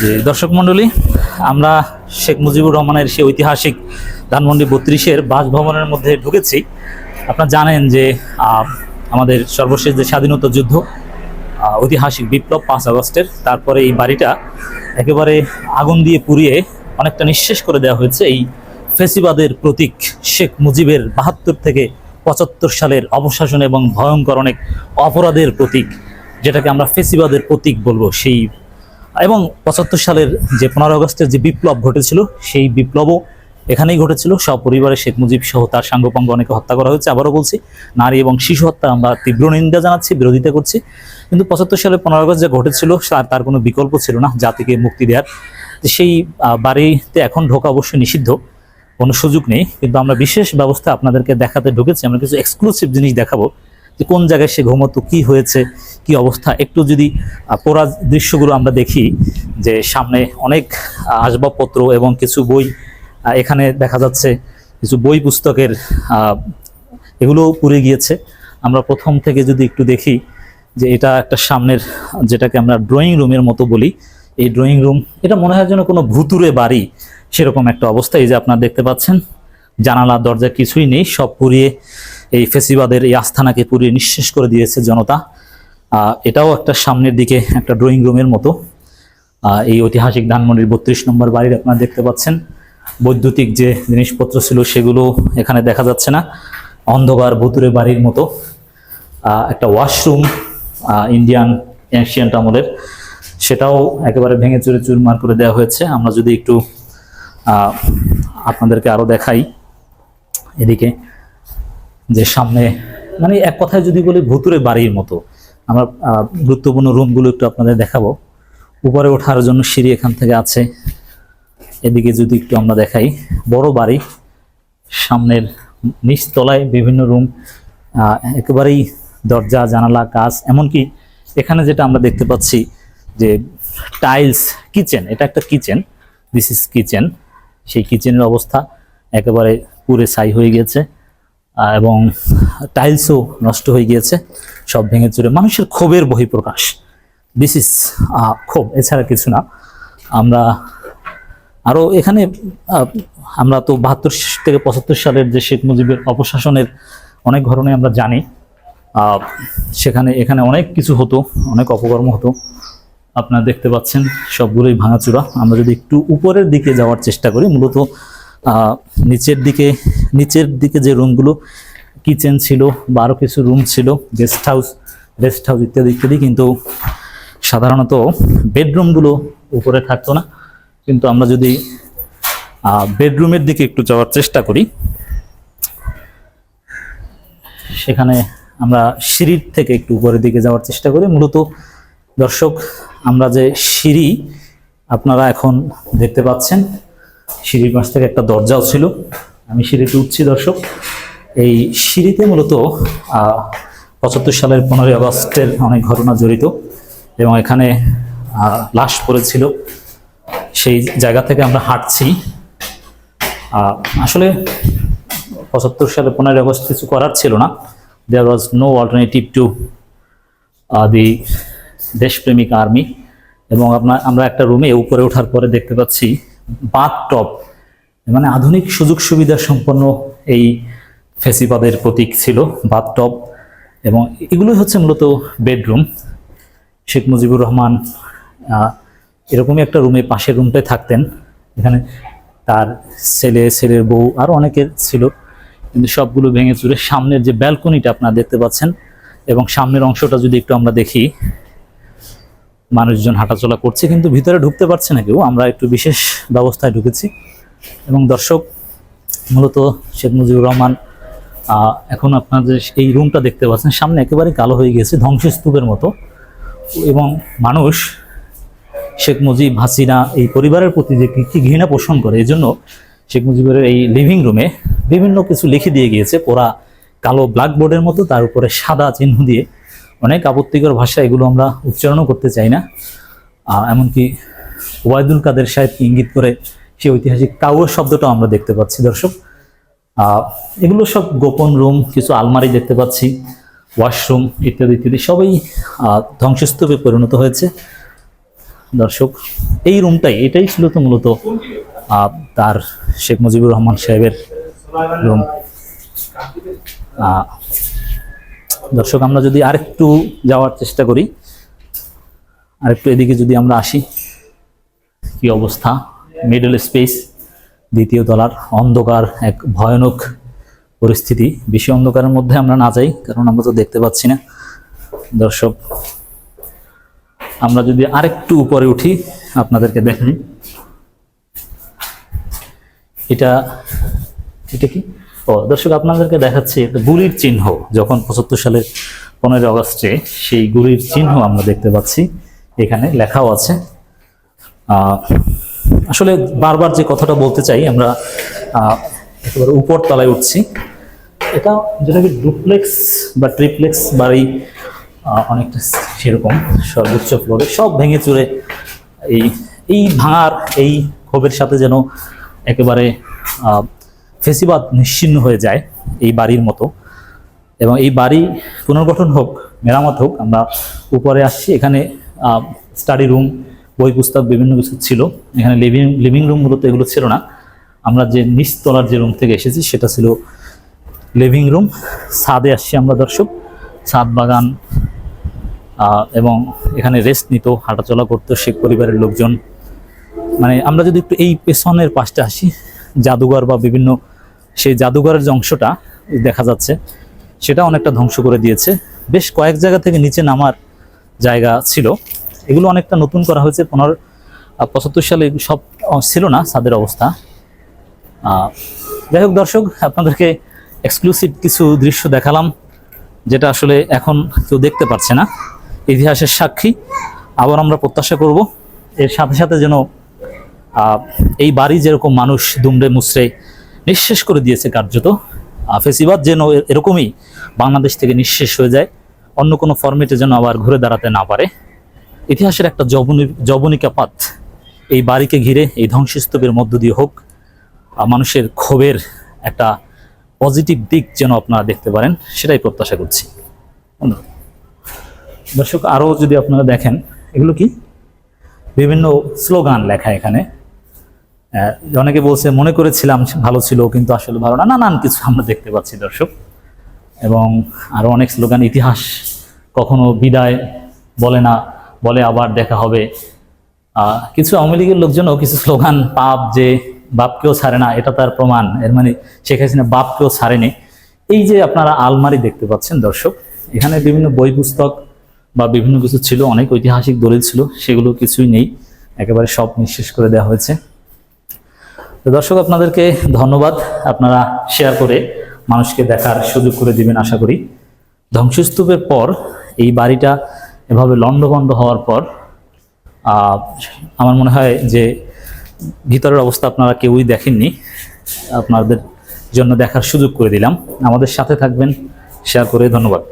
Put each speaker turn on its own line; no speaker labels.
যে দর্শক মণ্ডলী, আমরা শেখ মুজিবুর রহমানের সেই ঐতিহাসিক ধানমন্ডি বত্রিশের বাসভবনের মধ্যে ঢুকেছি। আপনারা জানেন যে আমাদের সর্বশেষ যে স্বাধীনতা যুদ্ধ ঐতিহাসিক বিপ্লব পাঁচ আগস্টের, তারপরে এই বাড়িটা একেবারে আগুন দিয়ে পুড়িয়ে অনেকটা নিঃশেষ করে দেওয়া হয়েছে। এই ফেসিবাদের প্রতীক শেখ মুজিবের বাহাত্তর থেকে পঁচাত্তর সালের অবশাসন এবং ভয়ঙ্কর অনেক অপরাধের প্রতীক, যেটাকে আমরা ফেসিবাদের প্রতীক বলব, সেই এবং পঁচাত্তর সালের যে পনেরো আগস্টের যে বিপ্লব ঘটেছিল, সেই বিপ্লবও এখানেই ঘটেছিল। সব পরিবারে শেখ মুজিব সহ তার সাঙ্গপাঙ্গ অনেকে হত্যা করা হয়েছে, আবারও বলছি। নারী এবং শিশু হত্যা আমরা তীব্র নিন্দা জানাচ্ছি, বিরোধিতা করছি। কিন্তু পঁচাত্তর সালে পনেরো আগস্ট যা ঘটেছিল, তার কোনো বিকল্প ছিল না জাতিকে মুক্তি দেওয়ার সেই বাড়িতে এখন ঢোকা অবশ্যই নিষিদ্ধ, কোনো সুযোগ নেই। কিন্তু আমরা বিশেষ ব্যবস্থা আপনাদেরকে দেখাতে ঢুকেছি, আমরা কিছু এক্সক্লুসিভ জিনিস দেখাবো। যে কোন জায়গায় সে ঘুমতো, কি হয়েছে, কি অবস্থা? একটু যদি পোড়া দৃশ্যগুলো আমরা দেখি, যে সামনে অনেক আসবাবপত্র এবং কিছু বই এখানে দেখা যাচ্ছে কিছু বই পুস্তকের এগুলো পুড়ে গিয়েছে। আমরা প্রথম থেকে যদি একটু দেখি, যে এটা একটা সামনের, যেটাকে আমরা ড্রয়িং রুমের মতো বলি। এই ড্রয়িং রুম এটা মনে হয় যেন কোনো ভুতুরে বাড়ি, সেরকম একটা অবস্থা। এই যে আপনারা দেখতে পাচ্ছেন জানালা দরজা কিছুই নেই, সব পুড়িয়ে এই ফেসিবাদের এই আস্থানাকে পুড়িয়ে নিঃশেষ করে দিয়েছে জনতা। এটাও একটা সামনের দিকে একটা ড্রয়িং রুমের মতো। এই ঐতিহাসিক ধানমন্ডির বত্রিশ নম্বর বাড়ির আপনারা দেখতে পাচ্ছেন। বৈদ্যুতিক যে জিনিসপত্র ছিল সেগুলো এখানে দেখা যাচ্ছে না। অন্ধকার ভুতুরে বাড়ির মতো। একটা ওয়াশরুম ইন্ডিয়ান এনশিয়ান্ট আমলের। সেটাও একেবারে ভেঙে চুরে চুরমার করে দেওয়া হয়েছে। আমরা যদি একটু আপনাদেরকে আরও দেখাই। এদিকে যে সামনে মানে এক কথায় যদি বলি ভুতুরে বাড়ির মতো। আমরা গুরুত্বপূর্ণ রুমগুলো একটু আপনাদের দেখাবো। উপরে ওঠার জন্য সিঁড়ি এখান থেকে আছে। এদিকে যদি একটু আমরা দেখাই বড় বাড়ি। সামনের নিচতলায় বিভিন্ন রুম একেবারেই দরজা জানালা কাজ এমনকি এখানে যেটা আমরা দেখতে পাচ্ছি যে টাইলস কিচেন এটা একটা কিচেন। দিস ইজ কিচেন সেই কিচেনের অবস্থা একেবারে পুরে ছাই হয়ে আহ, এবং টাইলসও নষ্ট হয়ে গিয়েছে, সব ভেঙে চুরে মানুষের ক্ষোভের বহিঃপ্রকাশ। দিস ইজ ক্ষোভ, এছাড়া কিছু না। আমরা আরও এখানে আমরা তো বাহাত্তর থেকে পঁচাত্তর সালের যে শেখ মুজিবের অপশাসনের অনেক ঘটনাই আমরা জানি। সেখানে, এখানে অনেক কিছু হতো, অনেক অপকর্ম হতো। আপনারা দেখতে পাচ্ছেন, সবগুলোই ভাঙাচুরা। আমরা যদি একটু উপরের দিকে যাওয়ার চেষ্টা করি, মূলত নিচের দিকে নিচের দিকে যে রুমগুলো কিচেন ছিল বা আরও কিছু রুম ছিল গেস্ট হাউস রেস্ট হাউস ইত্যাদি ইত্যাদি, কিন্তু সাধারণত বেডরুমগুলো উপরে থাকতো না। কিন্তু আমরা যদি বেডরুমের দিকে একটু যাওয়ার চেষ্টা করি, সেখানে আমরা সিঁড়ির থেকে একটু উপরের দিকে যাওয়ার চেষ্টা করি। মূলত দর্শক, আমরা যে সিঁড়ি আপনারা এখন দেখতে পাচ্ছেন সিঁড়ির পাশ থেকে একটা দরজাও ছিল। আমি সিঁড়িতে উঠছি, দর্শক। এই সিঁড়িতে মূলত পঁচাত্তর সালের পনেরোই আগস্টের অনেক ঘটনা জড়িত এবং এখানে লাশ পড়েছিল। সেই জায়গা থেকে আমরা হাঁটছি। আসলে পঁচাত্তর সালে পনেরোই আগস্ট কিছু করার ছিল না। There was no alternative to the দেশপ্রেমিক আর্মি এবং আপনার আমরা একটা রুমে উপরে ওঠার পরে দেখতে পাচ্ছি বাথ টপ মানে আধুনিক সুযোগ সুবিধা সম্পন্ন এই ফেসিবাদের প্রতীক ছিল বাথ টপ এবং এগুলোই হচ্ছে মূলত বেডরুম। শেখ মুজিবুর রহমান এরকমই একটা রুমে, পাশের রুমটায় থাকতেন। এখানে তার ছেলে, ছেলের বউ আরও অনেকের ছিল। কিন্তু সবগুলো ভেঙে চুরে সামনের যে ব্যালকনিটা আপনারা দেখতে পাচ্ছেন এবং সামনের অংশটা যদি একটু আমরা দেখি মানুষজন হাঁটাচলা করছে, কিন্তু ভিতরে ঢুকতে পারছে না কেউ। আমরা একটু বিশেষ ব্যবস্থায় ঢুকেছি। এবং দর্শক, মূলত শেখ মুজিবুর রহমান এখন আপনাদের এই রুমটা দেখতে পাচ্ছেন, সামনে একেবারে কালো হয়ে গেছে ধ্বংসস্তূপের মতো। এবং মানুষ, শেখ মুজিব, হাসিনা, এই পরিবারের প্রতি যে কী, কি ঘৃণা পোষণ করে এই জন্য শেখ মুজিবের এই লিভিং রুমে বিভিন্ন কিছু লিখে দিয়ে গিয়েছে। পোড়া কালো ব্ল্যাকবোর্ডের মতো, তার উপরে সাদা চিহ্ন দিয়ে অনেক আপত্তিকর ভাষা এগুলো আমরা উচ্চারণও করতে চাই না। এমনকি ওবায়দুল কাদের সাহেবকে ইঙ্গিত করে সেই ঐতিহাসিক কাউর শব্দটাও আমরা দেখতে পাচ্ছি, দর্শক। এগুলো সব গোপন রুম, কিছু আলমারি দেখতে পাচ্ছি, ওয়াশরুম ইত্যাদি ইত্যাদি, সবই ধ্বংসস্তূপে পরিণত হয়েছে। দর্শক, এই রুমটাই, এটাই ছিল তো মূলত তার শেখ মুজিবুর রহমান সাহেবের রুম। দর্শক, আমরা যদি আরেকটু যাওয়ার চেষ্টা করি, আরেকটু এদিকে যদি আমরা আসি, কি অবস্থা? মিডল স্পেস দ্বিতীয় তলার অন্ধকার, এক ভয়ানক পরিস্থিতি। বেশি অন্ধকারের মধ্যে আমরা না যাই, কারণ আমরা তো দেখতে পাচ্ছি না। দর্শক, আমরা যদি আরেকটু উপরে উঠি, আপনাদেরকে দেখেন এটা এটা কি? দর্শক, আপনাদেরকে দেখাচ্ছি গুলির চিহ্ন। যখন পঁচাত্তর সালের পনেরোই আগস্টে সেই গুলির চিহ্ন আমরা দেখতে পাচ্ছি। এখানে লেখাও আছে। আসলে বারবার যে কথাটা বলতে চাই, আমরা একেবারে উপর তলায় উঠছি। এটা যেটাকে ডুপ্লেক্স বা ট্রিপ্লেক্স বাড়ি অনেকটা সেরকম, সর্বোচ্চ ফ্লোরে সব ভেঙে চুরে এই এই ভাঙার, এই ক্ষোভের সাথে যেন একেবারে ফেসিবাদ নিশ্চিহ্ন হয়ে যায় এই বাড়ির মতো। এবং এই বাড়ি পুনর্গঠন হোক, মেরামত হোক, আমরা উপরে আসছি। এখানে স্টাডি রুম বই পুস্তক, বিভিন্ন কিছু ছিল। এখানে লিভিং লিভিং রুম মূলত এগুলো ছিল না। আমরা যে নিচতলার যে রুম থেকে এসেছি, সেটা ছিল লিভিং রুম ছাদে আসছি আমরা দর্শক। ছাদ বাগান এবং এখানে রেস্ট নিত, হাঁটাচলা করতো শেখ পরিবারের লোকজন। মানে আমরা যদি একটু এই পেছনের পাশটা আসি, জাদুঘর বা বিভিন্ন সেই জাদুঘরের যে অংশটা দেখা যাচ্ছে, সেটা অনেকটা ধ্বংস করে দিয়েছে। বেশ কয়েক জায়গা থেকে নিচে নামার জায়গা ছিল। এগুলো অনেকটা নতুন করা হয়েছে। পনেরো পঁচাত্তর সালে সব ছিল না ছাদের অবস্থা। যাই হোক দর্শক, আপনাদেরকে এক্সক্লুসিভ কিছু দৃশ্য দেখালাম, যেটা আসলে এখন কেউ দেখতে পাচ্ছে না। ইতিহাসের সাক্ষী। আবার আমরা প্রত্যাশা করব, এর সাথে সাথে যেন এই বাড়ি যেরকম মানুষ দুমড়ে মুচড়ে নিঃশেষ করে দিয়েছে কার্যত। ফেসিবাদ যেন এরকমই বাংলাদেশ থেকে নিঃশেষ হয়ে যায়, অন্য কোনো ফরম্যাটে যেন আবার ঘুরে দাঁড়াতে না পারে। ইতিহাসের একটা জবনী জবনিকাপাত এই বাড়িকে ঘিরে, এই ধ্বংসস্তূপের মধ্য দিয়ে হোক মানুষের ক্ষোভের একটা পজিটিভ দিক যেন আপনারা দেখতে পারেন, সেটাই প্রত্যাশা করছি। দর্শক, আরও যদি আপনারা দেখেন, এগুলো কি? বিভিন্ন স্লোগান লেখা এখানে। অনেকে বলছে, মনে করেছিলাম ভালো ছিল, কিন্তু আসলে ভালো না। নানান কিছু আমরা দেখতে পাচ্ছি, দর্শক। এবং আরও অনেক স্লোগান, ইতিহাস কখনো বিদায় বলে না, বলে আবার দেখা হবে। কিছু আওয়ামী লীগের লোকজনও কিছু স্লোগান পাপ যে বাপকেও ছাড়ে না, এটা তার প্রমাণ। এর মানে শেখ হাসিনা বাপকেও ছাড়েনি। এই যে আপনারা আলমারি দেখতে পাচ্ছেন, দর্শক, এখানে বিভিন্ন বই পুস্তক বা বিভিন্ন কিছু ছিল, অনেক ঐতিহাসিক দলিল ছিল, সেগুলো কিছুই নেই। একেবারে সব নিঃশেষ করে দেওয়া হয়েছে। দর্শক, আপনাদেরকে ধন্যবাদ। আপনারা শেয়ার করে মানুষকে দেখার সুযোগ করে দিবেন, আশা করি। ধ্বংসস্তূপের পর, এই বাড়িটা এভাবে লণ্ডভণ্ড হওয়ার পর আমার মনে হয় যে ভিতরের অবস্থা আপনারা কেউই দেখেননি। আপনাদের জন্য দেখার সুযোগ করে দিলাম। আমাদের সাথে থাকবেন। শেয়ার করে ধন্যবাদ।